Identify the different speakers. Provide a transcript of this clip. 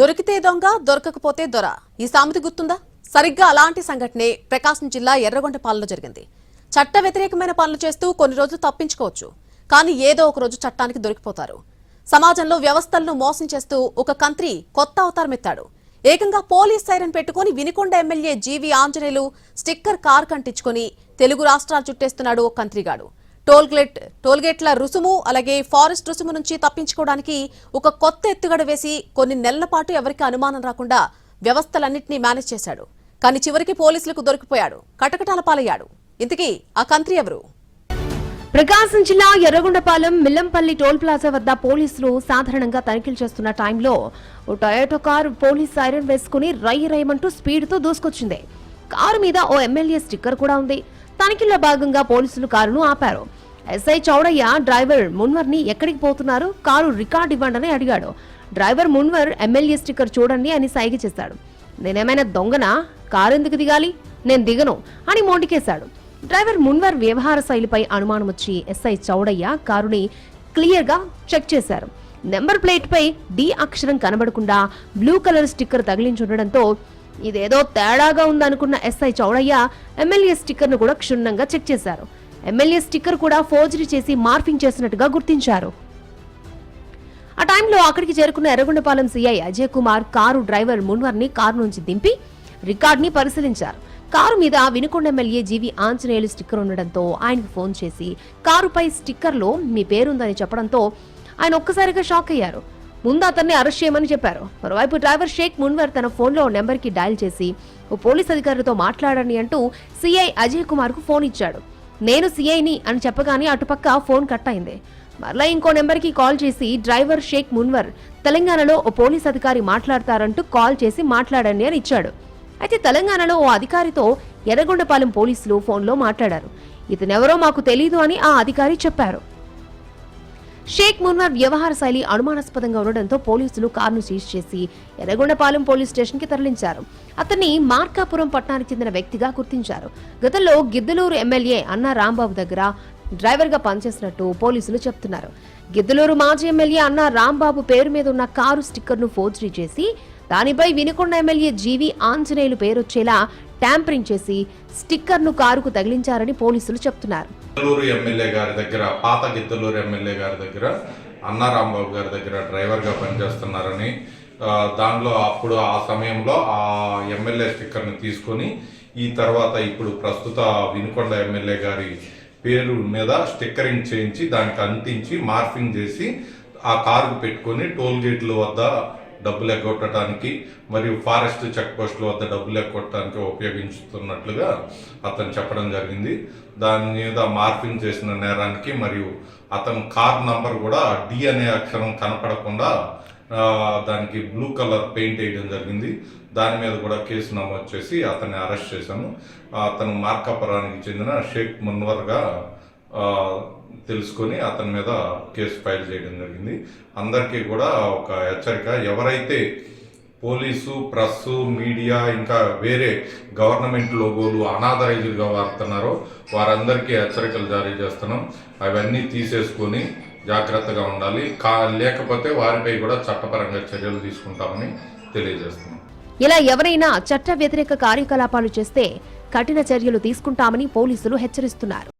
Speaker 1: దొరికితే దొంగ దొరకకపోతే దొర. ఈ సామెత గుర్తుందా? సరిగ్గా అలాంటి సంఘటనే ప్రకాశం జిల్లా ఎర్రగొండపాలలో జరిగింది. చట్ట వ్యతిరేకమైన పనులు చేస్తూ కొన్ని రోజులు తప్పించుకోవచ్చు. కానీ ఏదో ఒక రోజు చట్టానికి దొరికిపోతారు. సమాజంలో వ్యవస్థలను మోసం చేస్తూ ఒక కంత్రి కొత్త అవతారం ఎత్తాడు. ఏకంగా పోలీస్ సైరన్ పెట్టుకుని Vinukonda MLA G V Anjaneyulu sticker car కంటించుకొని Telugu రాష్ట్రాలు చుట్టేస్తున్నాడు ఓ కంత్రిగాడు. టోల్గేట్ టోల్గేట్ల రుసుము అలాగే ఫారెస్ట్ రుసుము నుంచి తప్పించుకోవడానికి ఒక కొత్త ఎత్తుగడ వేసి కొన్ని నెలల పాటు ఎవరికి అనుమానం రాకుండా వ్యవస్థలన్నింటినీ మేనేజ్ చేశాడు. కానీ చివరికి పోలీసులకు దొరికిపోయాడు. కటకటాల పాలయ్యాడు. ఇంతకీ ఆ కంత్రి ఎవరు?
Speaker 2: ప్రకాశం జిల్లా ఎర్రగొండపాలెం మిల్లంపల్లి టోల్ ప్లాజా వద్ద పోలీసులు సాధారణంగా తనిఖీలు చేస్తున్న టైంలో ఓ టొయోటో కారు పోలీస్ సైరన్ వేసుకుని రై రైమంటూ స్పీడ్తో దూసుకొచ్చింది. కారు మీద ఓ ఎమ్మెల్యే స్టిక్కర్ కూడా ఉంది. తనిఖీల్లో భాగంగా పోలీసులు కారును ఆపారు. ఎస్ఐ చౌడయ్య డ్రైవర్ మున్వర్ని ఎక్కడికి పోతున్నారు? కారు రికార్డ్ ఇవ్వండి అడిగాడు. డ్రైవర్ మున్వర్ ఎమ్మెల్యే స్టిక్కర్ చూడండి అని సైగ చేశాడు. నేనేమైనా దొంగనా? కారు ఎందుకు దిగాలి? నేను దిగను అని మోంటికేశాడు డ్రైవర్ మున్వర్ వ్యవహార శైలిపై అనుమానం వచ్చి ఎస్ఐ చౌడయ్య కారుని క్లియర్గా చెక్ చేశారు. నెంబర్ ప్లేట్పై డి అక్షరం కనబడకుండా బ్లూ కలర్ స్టిక్కర్ తగిలించుండడంతో ఇదేదో తేడాగా ఉందనుకున్న ఎస్ఐ చౌడయ్య ఎమ్మెల్యే స్టిక్కర్ను కూడా క్షుణ్ణంగా చెక్ చేశారు. ఎమ్మెల్యే స్టిక్కర్ కూడా ఫోర్జరీ చేసి మార్ఫింగ్ చేసినట్టుగా గుర్తించారు. ఆ టైంలో అక్కడికి చేరుకున్న Yerragondapalem CI Ajay Kumar car driver మున్వర్ని car నుంచి దింపి రికార్డ్ని పరిశీలించారు. కారు మీద Vinukonda MLA G V Anjaneyulu sticker ఉండడంతో ఆయనకు ఫోన్ చేసి కారుపై స్టిక్కర్లో మీ పేరుందని చెప్పడంతో ఆయన ఒక్కసారిగా షాక్ అయ్యారు. ముందు అతన్ని అరెస్ట్ చేయమని చెప్పారు. మరోవైపు డ్రైవర్ షేక్ మున్వర్ తన ఫోన్లో నెంబర్కి డయల్ చేసి ఓ పోలీస్ అధికారితో మాట్లాడని అంటూ సీఐ అజయ్ కుమార్కు ఫోన్ ఇచ్చాడు. నేను సీఐని అని చెప్పగానే అటుపక్క ఫోన్ కట్ అయింది. మరలా ఇంకో నెంబర్కి కాల్ చేసి డ్రైవర్ షేక్ మున్వర్ తెలంగాణలో ఓ పోలీస్ అధికారి మాట్లాడతారంటూ కాల్ చేసి మాట్లాడండి అని ఇచ్చాడు. అయితే తెలంగాణలో ఓ అధికారితో ఎర్రగొండపాలెం పోలీసులు ఫోన్లో మాట్లాడారు. ఇతనెవరో మాకు తెలీదు అని ఆ అధికారి చెప్పారు. షేక్ మున్వర్ వ్యవహార శైలి అనుమానాస్పదంగా ఉండడంతో పోలీసులు కారును సీజ్ చేసి ఎర్రగొండపాలెం పోలీస్ స్టేషన్కి తరలించారు. అతన్ని మార్కాపురం పట్టణానికి చెందిన వ్యక్తిగా గుర్తించారు. గతంలో గిద్దలూరు ఎమ్మెల్యే అన్న రాంబాబు దగ్గర డ్రైవర్గా పనిచేసినట్టు పోలీసులు చెప్తున్నారు. గిద్దలూరు మాజీ ఎమ్మెల్యే అన్న రాంబాబు పేరు మీద ఉన్న కారు స్టిక్కర్ను ఫోర్జరీ చేసి దానిపై Vinukonda MLA G V Anjaneyulu పేరొచ్చేలా tampering చేసి స్టిక్కర్ను కారుకు తగిలించారని పోలీసులు చెప్తున్నారు.
Speaker 3: గిద్దలూరు ఎమ్మెల్యే గారి దగ్గర పాత గిద్దలూరు ఎమ్మెల్యే గారి దగ్గర అన్నా రాంబాబు గారి దగ్గర డ్రైవర్గా పనిచేస్తున్నారని దానిలో అప్పుడు ఆ సమయంలో ఆ ఎమ్మెల్యే స్టిక్కర్ని తీసుకొని ఈ తర్వాత ఇప్పుడు ప్రస్తుత వినుకొండ ఎమ్మెల్యే గారి పేరు మీద స్టిక్కరింగ్ చేయించి దానికి అంటించి మార్ఫింగ్ చేసి ఆ కారు పెట్టుకొని టోల్ గేట్ల వద్ద డబ్బులు ఎగ్గొట్టడానికి మరియు ఫారెస్ట్ చెక్ పోస్టుల వద్ద డబ్బులు ఎగ్గొట్టడానికి ఉపయోగించుతున్నట్లుగా అతను చెప్పడం జరిగింది. దాని మీద మార్పింగ్ చేసిన నేరానికి మరియు అతని కార్ నంబర్ కూడా డి అనే అక్షరం కనపడకుండా దానికి బ్లూ కలర్ పెయింట్ వేయడం జరిగింది. దాని మీద కూడా కేసు నమోదు చేసి అతన్ని అరెస్ట్ చేశాను. అతను మార్కాపురానికి చెందిన షేక్ మున్వర్గా తెలుసుకొని అతని మీద కేసు ఫైల్ చేయడం జరిగింది. అందరికీ కూడా ఒక హెచ్చరిక ఎవరైతే పోలీసు ప్రెస్ మీడియా ఇంకా వేరే గవర్నమెంట్ లోగోలు అనాథరైజ్డ్గా వాడుతున్నారో వారందరికీ హెచ్చరికలు జారీ చేస్తున్నాం. అవన్నీ తీసేసుకొని జాగ్రత్తగా ఉండాలి. కా లేకపోతే వారిపై కూడా చట్టపరంగా చర్యలు తీసుకుంటామని తెలియజేస్తున్నాం.
Speaker 2: ఇలా ఎవరైనా చట్ట వ్యతిరేక కార్యకలాపాలు చేస్తే కఠిన చర్యలు తీసుకుంటామని పోలీసులు హెచ్చరిస్తున్నారు.